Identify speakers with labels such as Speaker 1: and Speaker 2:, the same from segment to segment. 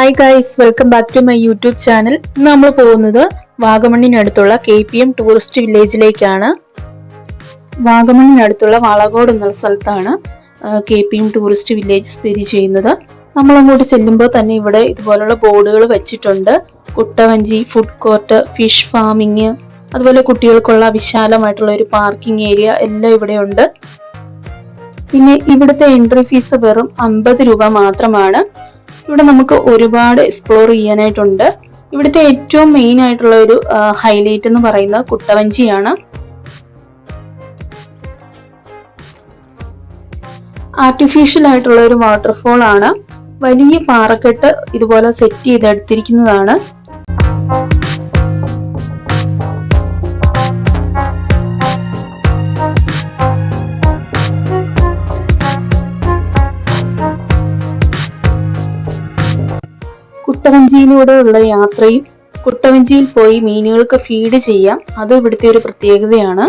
Speaker 1: Hi guys welcome back to my YouTube channel നമ്മൾ പോകുന്നത് വാഗമണ്ണിനടുത്തുള്ള കെ പി എം ടൂറിസ്റ്റ് വില്ലേജിലേക്കാണ് വാഗമണ്ണിനടുത്തുള്ള വളകോട് എന്നുള്ള സ്ഥലത്താണ് K P M tourist village സ്ഥിതി ചെയ്യുന്നത്. നമ്മൾ അങ്ങോട്ട് ചെല്ലുമ്പോൾ തന്നെ ഇവിടെ ഇതുപോലുള്ള ബോർഡുകൾ വെച്ചിട്ടുണ്ട്. കുട്ടവഞ്ചി ഫുഡ് കോർട്ട് ഫിഷ് ഫാമിങ് അതുപോലെ കുട്ടികൾക്കുള്ള വിശാലമായിട്ടുള്ള ഒരു പാർക്കിംഗ് ഏരിയ എല്ലാം ഇവിടെ ഉണ്ട്. പിന്നെ ഇവിടുത്തെ എൻട്രി ഫീസ് വെറും അമ്പത് രൂപ മാത്രമാണ്. ഇവിടെ നമുക്ക് ഒരുപാട് എക്സ്പ്ലോർ ചെയ്യാനായിട്ടുണ്ട്. ഇവിടുത്തെ ഏറ്റവും മെയിൻ ആയിട്ടുള്ള ഒരു ഹൈലൈറ്റ് എന്ന് പറയുന്നത് കുട്ടവഞ്ചിയാണ്. ആർട്ടിഫിഷ്യൽ ആയിട്ടുള്ള ഒരു വാട്ടർഫോൾ ആണ്. വലിയ പാറക്കെട്ട് ഇതുപോലെ സെറ്റ് ചെയ്തെടുത്തിരിക്കുന്നതാണ്. കുട്ടവഞ്ചിയിലൂടെയുള്ള യാത്രയും കുട്ടവഞ്ചിയിൽ പോയി മീനുകൾക്ക് ഫീഡ് ചെയ്യാം. അത് ഇവിടുത്തെ ഒരു പ്രത്യേകതയാണ്.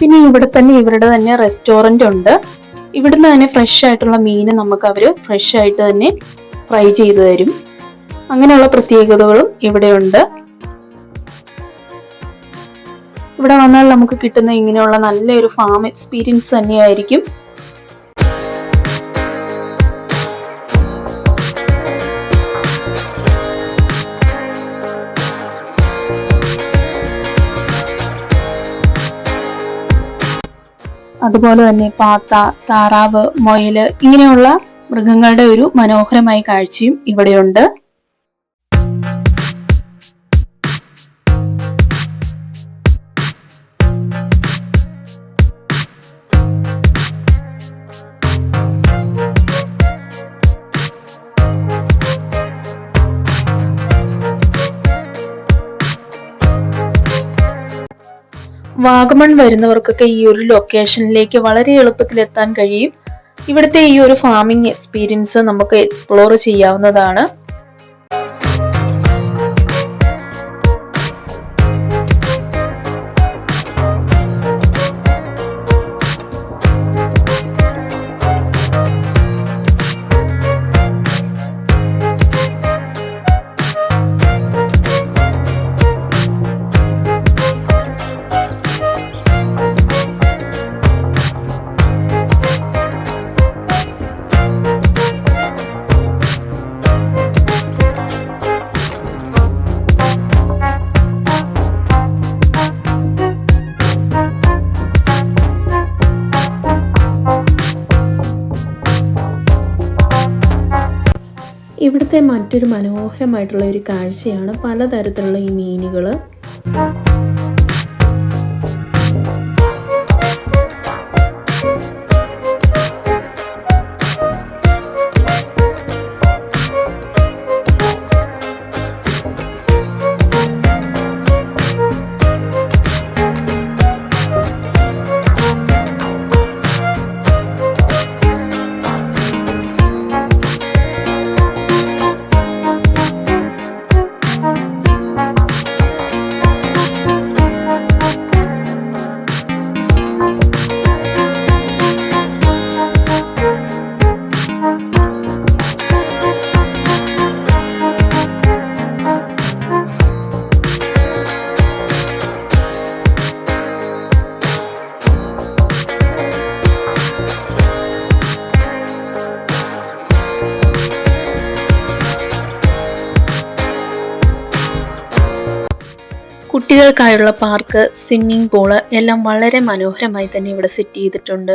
Speaker 1: പിന്നെ ഇവിടെ തന്നെ ഇവരുടെ തന്നെ റെസ്റ്റോറന്റ് ഉണ്ട്. ഇവിടുന്ന് തന്നെ ഫ്രഷ് ആയിട്ടുള്ള മീൻ നമുക്ക് അവർ ഫ്രഷ് ആയിട്ട് തന്നെ ഫ്രൈ ചെയ്തു തരും. അങ്ങനെയുള്ള പ്രത്യേകതകളും ഇവിടെയുണ്ട് ഇവിടെ വന്നാൽ നമുക്ക് കിട്ടുന്ന ഇങ്ങനെയുള്ള നല്ലൊരു ഫാം എക്സ്പീരിയൻസ് തന്നെയായിരിക്കും. അതുപോലെ തന്നെ പാത്ത താറാവ് മൊയൽ ഇങ്ങനെയുള്ള മൃഗങ്ങളുടെ ഒരു മനോഹരമായ കാഴ്ചയും ഇവിടെയുണ്ട്. വാഗമൺ വരുന്നവർക്കൊക്കെ ഈ ഒരു ലൊക്കേഷനിലേക്ക് വളരെ എളുപ്പത്തിൽ എത്താൻ കഴിയും. ഇവിടുത്തെ ഈ ഒരു ഫാമിംഗ് എക്സ്പീരിയൻസ് നമുക്ക് എക്സ്പ്ലോർ ചെയ്യാവുന്നതാണ്.
Speaker 2: ഇവിടുത്തെ മറ്റൊരു മനോഹരമായിട്ടുള്ള ഒരു കാഴ്ചയാണ് പലതരത്തിലുള്ള ഈ മീനുകൾ
Speaker 1: കുട്ടികൾക്കായുള്ള പാർക്ക് സ്വിമ്മിംഗ് പൂൾ എല്ലാം വളരെ മനോഹരമായി തന്നെ ഇവിടെ സെറ്റ് ചെയ്തിട്ടുണ്ട്.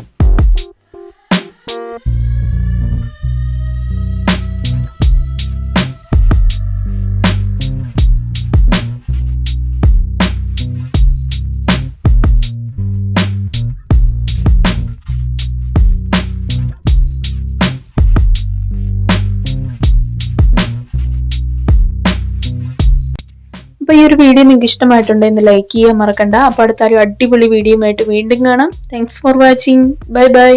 Speaker 1: ഒരു വീഡിയോ നിങ്ങൾക്ക് ഇഷ്ടമായിട്ടുണ്ടെങ്കിൽ ലൈക്ക് ചെയ്യാൻ മറക്കണ്ട. അപ്പോൾ അടുത്ത ഒരു അടിപൊളി വീഡിയോ ആയിട്ട് വീണ്ടും കാണാം. Thanks for watching bye bye